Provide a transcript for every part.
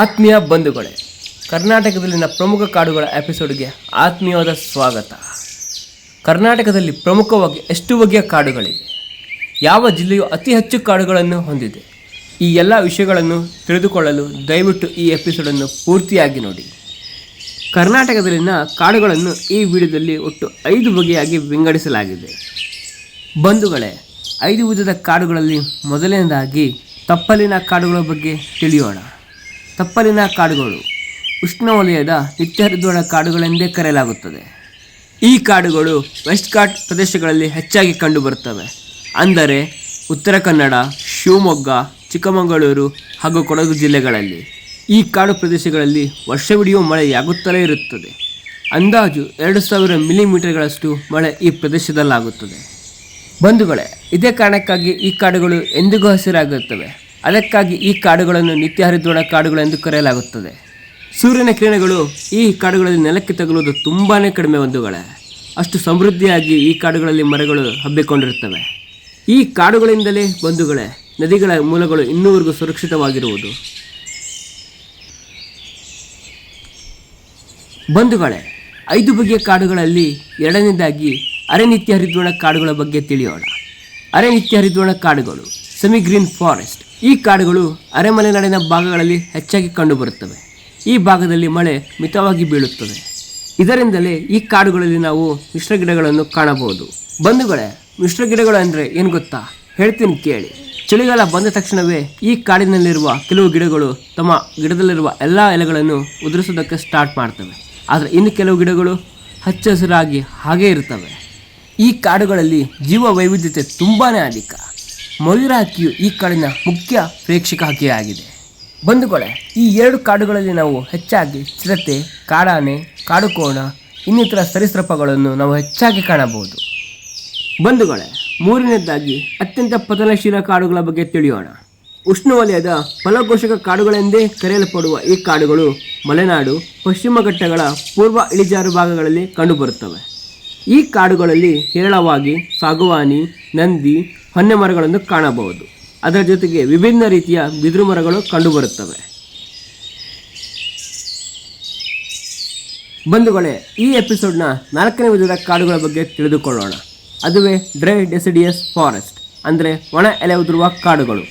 ಆತ್ಮೀಯ ಬಂಧುಗಳೇ, ಕರ್ನಾಟಕದಲ್ಲಿನ ಪ್ರಮುಖ ಕಾಡುಗಳ ಎಪಿಸೋಡ್ಗೆ ಆತ್ಮೀಯವಾದ ಸ್ವಾಗತ. ಕರ್ನಾಟಕದಲ್ಲಿ ಪ್ರಮುಖವಾಗಿ ಎಷ್ಟು ಬಗೆಯ ಕಾಡುಗಳಿವೆ? ಯಾವ ಜಿಲ್ಲೆಯು ಅತಿ ಹೆಚ್ಚು ಕಾಡುಗಳನ್ನು ಹೊಂದಿದೆ? ಈ ಎಲ್ಲ ವಿಷಯಗಳನ್ನು ತಿಳಿದುಕೊಳ್ಳಲು ದಯವಿಟ್ಟು ಈ ಎಪಿಸೋಡನ್ನು ಪೂರ್ತಿಯಾಗಿ ನೋಡಿ. ಕರ್ನಾಟಕದಲ್ಲಿನ ಕಾಡುಗಳನ್ನು ಈ ವಿಡಿಯೋದಲ್ಲಿ ಒಟ್ಟು ಐದು ಬಗೆಯಾಗಿ ವಿಂಗಡಿಸಲಾಗಿದೆ. ಬಂಧುಗಳೇ, ಐದು ವಿಧದ ಕಾಡುಗಳಲ್ಲಿ ಮೊದಲನೇದಾಗಿ ತಪ್ಪಲಿನ ಕಾಡುಗಳ ಬಗ್ಗೆ ತಿಳಿಯೋಣ. ತಪ್ಪಲಿನ ಕಾಡುಗಳು. ಉಷ್ಣವಲಯದ ನಿತ್ಯಹರಿದ್ವಣ ಕಾಡುಗಳೆಂದೇ ಕರೆಯಲಾಗುತ್ತದೆ. ಈ ಕಾಡುಗಳು ವೆಸ್ಟ್ ಘಾಟ್ ಪ್ರದೇಶಗಳಲ್ಲಿ ಹೆಚ್ಚಾಗಿ ಕಂಡುಬರುತ್ತವೆ. ಅಂದರೆ ಉತ್ತರ ಕನ್ನಡ, ಶಿವಮೊಗ್ಗ, ಚಿಕ್ಕಮಗಳೂರು ಹಾಗೂ ಕೊಡಗು ಜಿಲ್ಲೆಗಳಲ್ಲಿ. ಈ ಕಾಡು ಪ್ರದೇಶಗಳಲ್ಲಿ ವರ್ಷವಿಡಿಯೂ ಮಳೆಯಾಗುತ್ತಲೇ ಇರುತ್ತದೆ. ಅಂದಾಜು ಎರಡು ಸಾವಿರ ಮಿಲಿಮೀಟರ್ಗಳಷ್ಟು ಮಳೆ ಈ ಪ್ರದೇಶದಲ್ಲಾಗುತ್ತದೆ. ಬಂಧುಗಳೇ, ಇದೇ ಕಾರಣಕ್ಕಾಗಿ ಈ ಕಾಡುಗಳು ಎಂದಿಗೂ ಹಸಿರಾಗಿರುತ್ತವೆ ಅದಕ್ಕಾಗಿ ಈ ಕಾಡುಗಳನ್ನು ನಿತ್ಯ ಕಾಡುಗಳು ಕಾಡುಗಳೆಂದು ಕರೆಯಲಾಗುತ್ತದೆ. ಸೂರ್ಯನ ಕಿರಣಗಳು ಈ ಕಾಡುಗಳಲ್ಲಿ ನೆಲಕ್ಕೆ ತಗುಲುವುದು ತುಂಬಾ ಕಡಿಮೆ ಬಂಧುಗಳೇ ಅಷ್ಟು ಸಮೃದ್ಧಿಯಾಗಿ ಈ ಕಾಡುಗಳಲ್ಲಿ ಮರಗಳು ಹಬ್ಬಿಕೊಂಡಿರುತ್ತವೆ. ಈ ಕಾಡುಗಳಿಂದಲೇ ಬಂಧುಗಳೇ ನದಿಗಳ ಮೂಲಗಳು ಇನ್ನೂವರೆಗೂ ಸುರಕ್ಷಿತವಾಗಿರುವುದು. ಬಂಧುಗಳೇ ಐದು ಬಗೆಯ ಕಾಡುಗಳಲ್ಲಿ ಎರಡನೇದಾಗಿ ಅರೆನಿತ್ಯ ಹರಿದ್ವಣ ಕಾಡುಗಳ ಬಗ್ಗೆ ತಿಳಿಯೋಣ. ಅರೆನಿತ್ಯ ಹರಿದ್ವಣ ಕಾಡುಗಳು ಸೆಮಿ ಗ್ರೀನ್ ಫಾರೆಸ್ಟ್. ಈ ಕಾಡುಗಳು ಅರೆಮಲೆನಾಡಿನ ಭಾಗಗಳಲ್ಲಿ ಹೆಚ್ಚಾಗಿ ಕಂಡುಬರುತ್ತವೆ. ಈ ಭಾಗದಲ್ಲಿ ಮಳೆ ಮಿತವಾಗಿ ಬೀಳುತ್ತದೆ. ಇದರಿಂದಲೇ ಈ ಕಾಡುಗಳಲ್ಲಿ ನಾವು ಮಿಶ್ರ ಗಿಡಗಳನ್ನು ಕಾಣಬಹುದು. ಬಂಧುಗಳೇ, ಮಿಶ್ರ ಗಿಡಗಳು ಅಂದರೆ ಏನು ಗೊತ್ತಾ? ಹೇಳ್ತೀನಿ ಕೇಳಿ. ಚಳಿಗಾಲ ಬಂದ ತಕ್ಷಣವೇ ಈ ಕಾಡಿನಲ್ಲಿರುವ ಕೆಲವು ಗಿಡಗಳು ತಮ್ಮ ಗಿಡದಲ್ಲಿರುವ ಎಲ್ಲ ಎಲೆಗಳನ್ನು ಉದುರಿಸೋದಕ್ಕೆ ಸ್ಟಾರ್ಟ್ ಮಾಡ್ತವೆ. ಆದರೆ ಇನ್ನು ಕೆಲವು ಗಿಡಗಳು ಹಚ್ಚ ಹಸಿರಾಗಿ ಹಾಗೇ ಇರ್ತವೆ. ಈ ಕಾಡುಗಳಲ್ಲಿ ಜೀವ ವೈವಿಧ್ಯತೆ ತುಂಬಾ ಅಧಿಕ. ಮಯೂರ ಹಕ್ಕಿಯು ಈ ಕಾಡಿನ ಮುಖ್ಯ ಪ್ರೇಕ್ಷಕ ಹಕ್ಕಿಯಾಗಿದೆ. ಬಂಧುಗಳೇ, ಈ ಎರಡು ಕಾಡುಗಳಲ್ಲಿ ನಾವು ಹೆಚ್ಚಾಗಿ ಚಿರತೆ, ಕಾಡಾನೆ, ಕಾಡುಕೋಣ, ಇನ್ನಿತರ ಸರೀಸೃಪಗಳನ್ನು ನಾವು ಹೆಚ್ಚಾಗಿ ಕಾಣಬಹುದು. ಬಂಧುಗಳೇ, ಮೂರನೇದಾಗಿ ಅತ್ಯಂತ ಪತನಶೀಲ ಕಾಡುಗಳ ಬಗ್ಗೆ ತಿಳಿಯೋಣ. ಉಷ್ಣವಲಯದ ಫಲಘೋಷಕ ಕಾಡುಗಳೆಂದೇ ಕರೆಯಲ್ಪಡುವ ಈ ಕಾಡುಗಳು ಮಲೆನಾಡು, ಪಶ್ಚಿಮ ಘಟ್ಟಗಳ ಪೂರ್ವ ಇಳಿಜಾರು ಭಾಗಗಳಲ್ಲಿ ಕಂಡುಬರುತ್ತವೆ. ಈ ಕಾಡುಗಳಲ್ಲಿ ಹೇರಳವಾಗಿ ಸಾಗುವಾನಿ, ನಂದಿ ಹೊನ್ನೆ ಮರಗಳನ್ನು ಕಾಣಬಹುದು. ಅದರ ಜೊತೆಗೆ ವಿಭಿನ್ನ ರೀತಿಯ ಬಿದಿರು ಮರಗಳು ಕಂಡುಬರುತ್ತವೆ. ಬಂಧುಗಳೇ, ಈ ಎಪಿಸೋಡ್ನ ನಾಲ್ಕನೇ ವಿಧದ ಕಾಡುಗಳ ಬಗ್ಗೆ ತಿಳಿದುಕೊಳ್ಳೋಣ. ಅದುವೇ ಡ್ರೈ ಡೆಸಿಡಿಯಸ್ ಫಾರೆಸ್ಟ್, ಅಂದರೆ ಒಣ ಎಲೆ ಉದುರುವ ಕಾಡುಗಳು.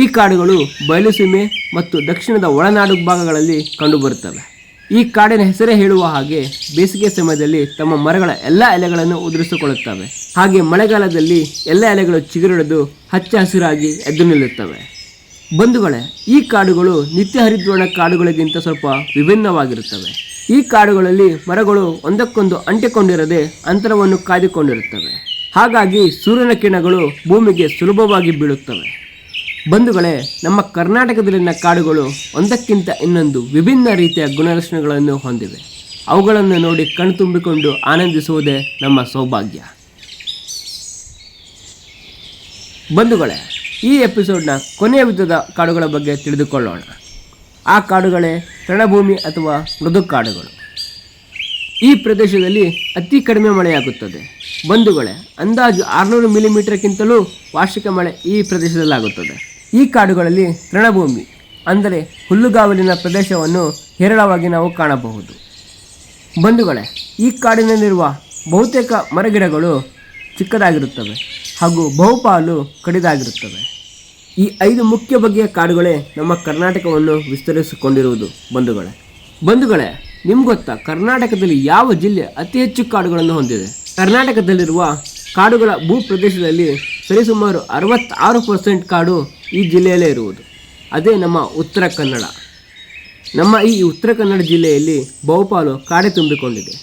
ಈ ಕಾಡುಗಳು ಬಯಲುಸೀಮೆ ಮತ್ತು ದಕ್ಷಿಣದ ಒಳನಾಡು ಭಾಗಗಳಲ್ಲಿ ಕಂಡುಬರುತ್ತವೆ. ಈ ಕಾಡಿನ ಹೆಸರೇ ಹೇಳುವ ಹಾಗೆ ಬೇಸಿಗೆ ಸಮಯದಲ್ಲಿ ತಮ್ಮ ಮರಗಳ ಎಲ್ಲ ಎಲೆಗಳನ್ನು ಉದುರಿಸಿಕೊಳ್ಳುತ್ತವೆ. ಹಾಗೆ ಮಳೆಗಾಲದಲ್ಲಿ ಎಲ್ಲ ಎಲೆಗಳು ಚಿಗುರಿಡಿದು ಹಚ್ಚ ಹಸಿರಾಗಿ ಎದ್ದು ನಿಲ್ಲುತ್ತವೆ. ಬಂಧುಗಳೇ, ಈ ಕಾಡುಗಳು ನಿತ್ಯ ಹರಿದ್ವರ್ಣ ಕಾಡುಗಳಿಗಿಂತ ಸ್ವಲ್ಪ ವಿಭಿನ್ನವಾಗಿರುತ್ತವೆ. ಈ ಕಾಡುಗಳಲ್ಲಿ ಮರಗಳು ಒಂದಕ್ಕೊಂದು ಅಂಟಿಕೊಂಡಿರದೆ ಅಂತರವನ್ನು ಕಾಯ್ದುಕೊಂಡಿರುತ್ತವೆ. ಹಾಗಾಗಿ ಸೂರ್ಯನ ಕಿರಣಗಳು ಭೂಮಿಗೆ ಸುಲಭವಾಗಿ ಬೀಳುತ್ತವೆ. ಬಂಧುಗಳೇ, ನಮ್ಮ ಕರ್ನಾಟಕದಲ್ಲಿನ ಕಾಡುಗಳು ಒಂದಕ್ಕಿಂತ ಇನ್ನೊಂದು ವಿಭಿನ್ನ ರೀತಿಯ ಗುಣಲಕ್ಷಣಗಳನ್ನು ಹೊಂದಿವೆ. ಅವುಗಳನ್ನು ನೋಡಿ ಕಣ್ತುಂಬಿಕೊಂಡು ಆನಂದಿಸುವುದೇ ನಮ್ಮ ಸೌಭಾಗ್ಯ. ಬಂಧುಗಳೇ, ಈ ಎಪಿಸೋಡ್ನ ಕೊನೆಯ ವಿಧದ ಕಾಡುಗಳ ಬಗ್ಗೆ ತಿಳಿದುಕೊಳ್ಳೋಣ. ಆ ಕಾಡುಗಳೇ ತೃಣಭೂಮಿ ಅಥವಾ ಮೃದು ಕಾಡುಗಳು. ಈ ಪ್ರದೇಶದಲ್ಲಿ ಅತಿ ಕಡಿಮೆ ಮಳೆಯಾಗುತ್ತದೆ. ಬಂಧುಗಳೇ, ಅಂದಾಜು ಆರುನೂರು ಮಿಲಿಮೀಟರ್ಗಿಂತಲೂ ವಾರ್ಷಿಕ ಮಳೆ ಈ ಪ್ರದೇಶದಲ್ಲಾಗುತ್ತದೆ. ಈ ಕಾಡುಗಳಲ್ಲಿ ತೃಣಭೂಮಿ, ಅಂದರೆ ಹುಲ್ಲುಗಾವಲಿನ ಪ್ರದೇಶವನ್ನು ಹೇರಳವಾಗಿ ನಾವು ಕಾಣಬಹುದು. ಬಂಧುಗಳೇ, ಈ ಕಾಡಿನಲ್ಲಿರುವ ಬಹುತೇಕ ಮರಗಿಡಗಳು ಚಿಕ್ಕದಾಗಿರುತ್ತವೆ ಹಾಗೂ ಬಹುಪಾಲು ಕಡಿದಾಗಿರುತ್ತವೆ. ಈ ಐದು ಮುಖ್ಯ ಬಗೆಯ ಕಾಡುಗಳೇ ನಮ್ಮ ಕರ್ನಾಟಕವನ್ನು ವಿಸ್ತರಿಸಿಕೊಂಡಿರುವುದು, ಬಂಧುಗಳೇ. ಬಂಧುಗಳೇ, ನಿಮ್ಗೊತ್ತಾ ಕರ್ನಾಟಕದಲ್ಲಿ ಯಾವ ಜಿಲ್ಲೆ ಅತಿ ಹೆಚ್ಚು ಕಾಡುಗಳನ್ನು ಹೊಂದಿದೆ? ಕರ್ನಾಟಕದಲ್ಲಿರುವ ಕಾಡುಗಳ ಭೂ ಪ್ರದೇಶದಲ್ಲಿ ಸರಿಸುಮಾರು ಅರವತ್ತಾರು ಪರ್ಸೆಂಟ್ ಕಾಡು ಈ ಜಿಲ್ಲೆಯಲ್ಲೇ ಇರುವುದು. ಅದೇ ನಮ್ಮ ಉತ್ತರ ಕನ್ನಡ. ನಮ್ಮ ಈ ಉತ್ತರ ಕನ್ನಡ ಜಿಲ್ಲೆಯಲ್ಲಿ ಬಹುಪಾಲು ಕಾಡೆ ತುಂಬಿಕೊಂಡಿದೆ.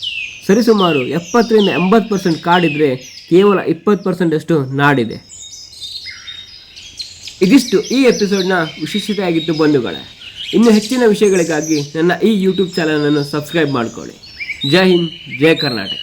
ಸರಿಸುಮಾರು ಎಪ್ಪತ್ತರಿಂದ ಎಂಬತ್ತು ಪರ್ಸೆಂಟ್ ಕಾಡಿದ್ರೆ ಕೇವಲ ಇಪ್ಪತ್ತು ಪರ್ಸೆಂಟಷ್ಟು ನಾಡಿದೆ. ಇದಿಷ್ಟು ಈ ಎಪಿಸೋಡ್ನ ವಿಶಿಷ್ಟತೆಯಾಗಿತ್ತು ಬಂಧುಗಳೇ. ಇನ್ನು ಹೆಚ್ಚಿನ ವಿಷಯಗಳಿಗಾಗಿ ನನ್ನ ಈ ಯೂಟ್ಯೂಬ್ ಚಾನಲನ್ನು ಸಬ್ಸ್ಕ್ರೈಬ್ ಮಾಡಿಕೊಳ್ಳಿ. ಜೈ ಹಿಂದ್, ಜೈ ಕರ್ನಾಟಕ.